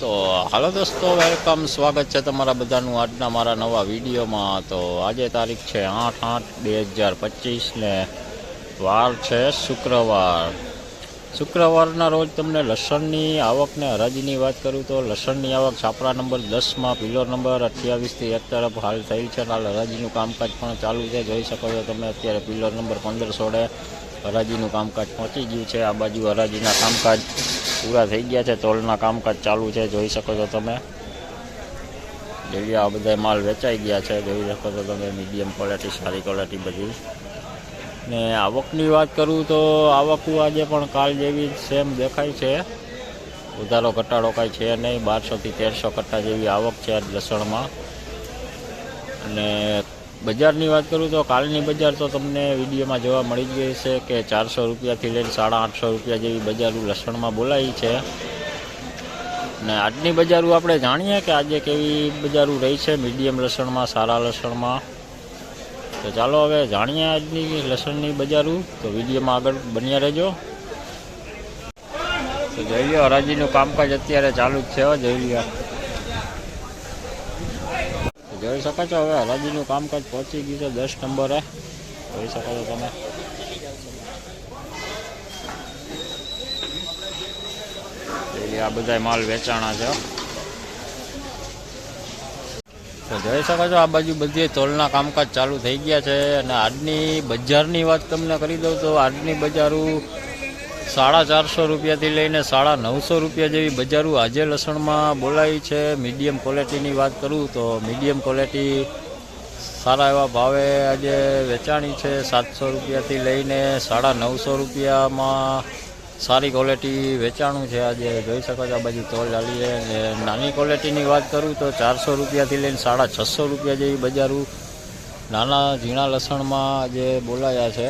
તો હાલો દોસ્તો વેલકમ સ્વાગત છે તમારા બધાનું આજના મારા નવા વિડીયોમાં. તો આજે તારીખ છે આઠ આઠ બે હજાર પચીસ ને વાર છે શુક્રવાર. શુક્રવારના રોજ તમને લસણની આવકને હરાજીની વાત કરું તો લસણની આવક છાપરા નંબર દસમાં પિલર નંબર અઠ્યાવીસથી એક તરફ હાલ થયેલ છે હાલ હરાજીનું કામકાજ પણ ચાલુ છે. જોઈ શકો છો તમે અત્યારે પિલર નંબર પંદર સોળે હરાજીનું કામકાજ પહોંચી ગયું છે. આ બાજુ હરાજીના કામકાજ પૂરા થઈ ગયા છે તોલના કામકાજ ચાલુ છે, જોઈ શકો છો તમે. જેવી આ બધા માલ વેચાઈ ગયા છે, જોઈ શકો છો તમે મીડિયમ ક્વોલિટી સારી ક્વોલિટી બધી. ને આવકની વાત કરું તો આવક આજે પણ કાલ જેવી સેમ દેખાય છે. વધારો ઘટાડો કાંઈ છે નહીં બારસોથી તેરસો કટ્ટા જેવી આવક છે લસણમાં. અને બજારની વાત કરું તો કાલની બજાર તો તમને વિડીયોમાં જોવા મળી જ ગઈ છે કે ચારસો રૂપિયાથી લઈને સાડા આઠસો રૂપિયા જેવી બજારું લસણમાં બોલાવી છે. ને આજની બજારું આપણે જાણીએ કે આજે કેવી બજારું રહી છે, મીડિયમ લસણમાં, સારા લસણમાં. તો ચાલો હવે જાણીએ આજની લસણની બજારું. તો વિડીયોમાં આગળ બન્યા રહેજો. તો જોઈ લો, હરાજીનું કામકાજ અત્યારે ચાલુ જ છે જઈ લો. જોઈ શકો છો? હવે હરાજીનું કામકાજ પહોંચી ગયું છે. દસ નંબરે. જોઈ શકો છો તમે. આ બધા માલ વેચાણા છે. તો જોઈ શકો છો, આ બાજુ બધી તોલના કામકાજ ચાલુ થઈ ગયા છે. અને આજની બજારની વાત તમને કરી દઉં તો આજની બજારું સાડા ચારસો રૂપિયાથી લઈને સાડા નવસો રૂપિયા જેવી બજારું આજે લસણમાં બોલાય છે. મીડિયમ ક્વોલિટીની વાત કરું તો મીડિયમ ક્વોલિટી સારા એવા ભાવે આજે વેચાણી છે. સાતસો રૂપિયાથી લઈને સાડા નવસો રૂપિયામાં સારી ક્વોલિટી વેચાણું છે. આજે જોઈ શકો છો આ બાજુ તોલ ચાલી છે. નાની ક્વોલિટીની વાત કરું તો ચારસો રૂપિયાથી લઈને સાડા છસો રૂપિયા જેવી બજારું નાના ઝીણા લસણમાં આજે બોલાયા છે.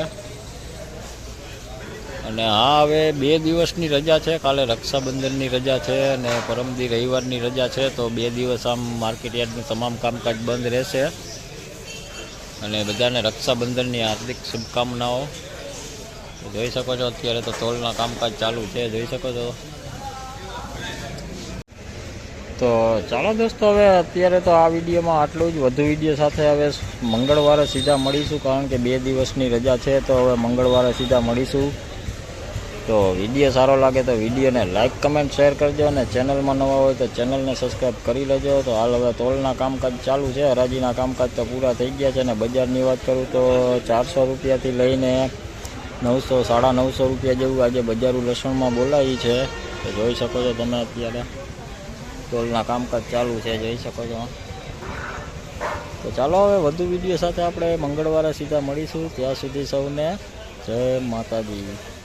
અને હા હવે બે દિવસની રજા છે. કાલે રક્ષાબંધનની રજા છે અને પરમદી રવિવારની રજા છે. તો બે દિવસ આમ માર્કેટ યાર્ડનું તમામ કામકાજ બંધ રહેશે. અને બધાને રક્ષાબંધનની હાર્દિક શુભકામનાઓ. જોઈ શકો છો અત્યારે તો તોલના કામકાજ ચાલુ છે. જોઈ શકો છો. તો ચાલો દોસ્તો, હવે અત્યારે તો આ વિડીયોમાં આટલું જ. વધુ વીડિયો સાથે હવે મંગળવારે સીધા મળીશું, કારણ કે બે દિવસની રજા છે. તો હવે મંગળવારે સીધા મળીશું. તો વીડિયો સારો લાગે તો વિડીયોને લાઇક કમેન્ટ શેર કરજો અને ચેનલમાં નવા હોય તો ચેનલને સબસ્ક્રાઈબ કરી લેજો. તો હાલ હવે તોલના કામકાજ ચાલુ છે. હરાજીના કામકાજ તો પૂરા થઈ ગયા છે અને બજારની વાત કરું તો ચારસો રૂપિયાથી લઈને નવસો, સાડા નવસો રૂપિયા જેવું આજે બજારું લસણમાં બોલાવી છે. તો જોઈ શકો છો તમે અત્યારે ટોલના કામકાજ ચાલુ છે. જોઈ શકો છો. તો ચાલો હવે વધુ વીડિયો સાથે આપણે મંગળવારે સીધા મળીશું. ત્યાં સુધી સૌને જય માતાજી.